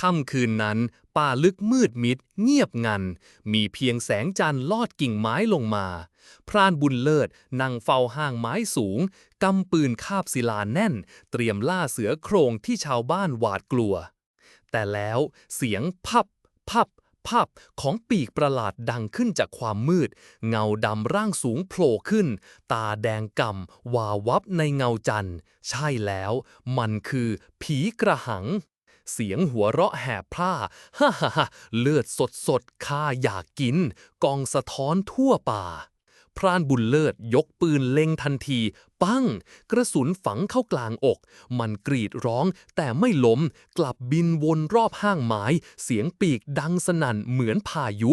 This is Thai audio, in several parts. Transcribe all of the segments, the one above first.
ค่ำคืนนั้น ป่าลึกมืดมิด เงียบงัน มีเพียงแสงจันทร์ลอดกิ่งไม้ลงมา พรานบุญเลิศนั่งเฝ้าห้างไม้สูง กำปืนคาบศิลาแน่น เตรียมล่าเสือโครงที่ชาวบ้านหวาดกลัว แต่แล้วเสียงพับ พับพับของปีกประหลาดดังขึ้นจากความมืด เงาดำร่างสูงโผล่ขึ้น ตาแดงกำวาววับในเงาจันทร์ ใช่แล้ว มันคือผีกระหัง เสียงหัวเราะแหบพร่าฮ่าฮ่าฮ่าเลือดสดสดข้าอยากกิน กองสะท้อนทั่วป่า พรานบุญเลิศยกปืนเล็งทันที ปั้ง กระสุนฝังเข้ากลางอก มันกรีดร้องแต่ไม่ล้ม กลับบินวนรอบห้างไม้ เสียงปีกดังสนั่นเหมือนพายุ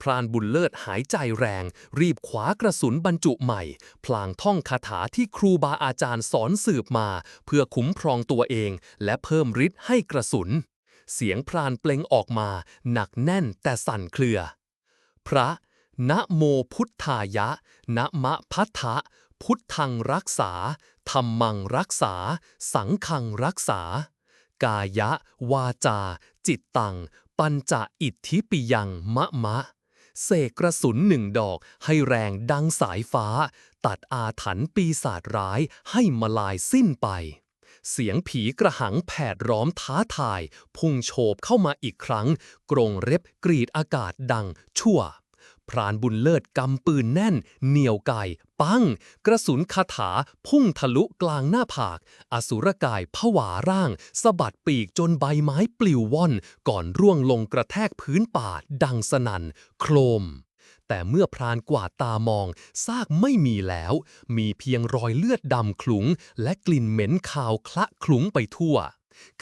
พรานบุญเลิศหายใจแรง รีบขวากระสุนบรรจุใหม่ พลางท่องคาถาที่ครูบาอาจารย์สอนสืบมา เพื่อคุ้มครองตัวเอง และเพิ่มฤทธิ์ให้กระสุน เสียงพรานเปล่งออกมา หนักแน่นแต่สั่นเครือ พระนะโมพุทธายะนะมะพัทธะพุทธังรักษา ธรรมังรักษา สังฆังรักษา กายะ วาจา จิตตัง ปัญจอิทธิปิยังมะมะ เสกกระสุนหนึ่งดอกให้แรงดังสายฟ้า ตัดอาถรรพ์ปีศาจร้ายให้มาลายสิ้นไป เสียงผีกระหังแผดร้อมท้าทาย พุ่งโฉบเข้ามาอีกครั้ง กรงเร็บกรีดอากาศดังชั่ว พรานบุญเลิศกำปืนแน่น เหนียวไก่ ปัง กระสุนคาถา พุ่งทะลุกลางหน้าผาก อสุรกายผวาร่างสะบัดปีกจนใบไม้ปลิวว่อน ก่อนร่วงลงกระแทกพื้นป่า ดังสนั่น โครมแต่เมื่อพรานกวาดตามอง ซากไม่มีแล้ว มีเพียงรอยเลือดดำคลุง และกลิ่นเหม็นคาวคละคลุ้งไปทั่ว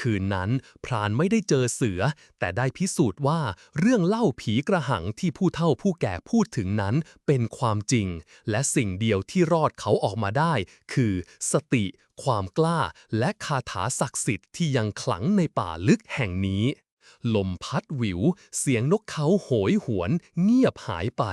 คืนนั้นพรานไม่ได้เจอเสือ แต่ได้พิสูจน์ว่าเรื่องเล่าผีกระหังที่ผู้เฒ่าผู้แก่พูดถึงนั้นเป็นความจริง และสิ่งเดียวที่รอดเขาออกมาได้ คือสติ ความกล้า และคาถาศักดิ์สิทธิ์ที่ยังขลังในป่าลึกแห่งนี้ ลมพัดหวิว เสียงนกเขาโหยหวน เงียบหายไป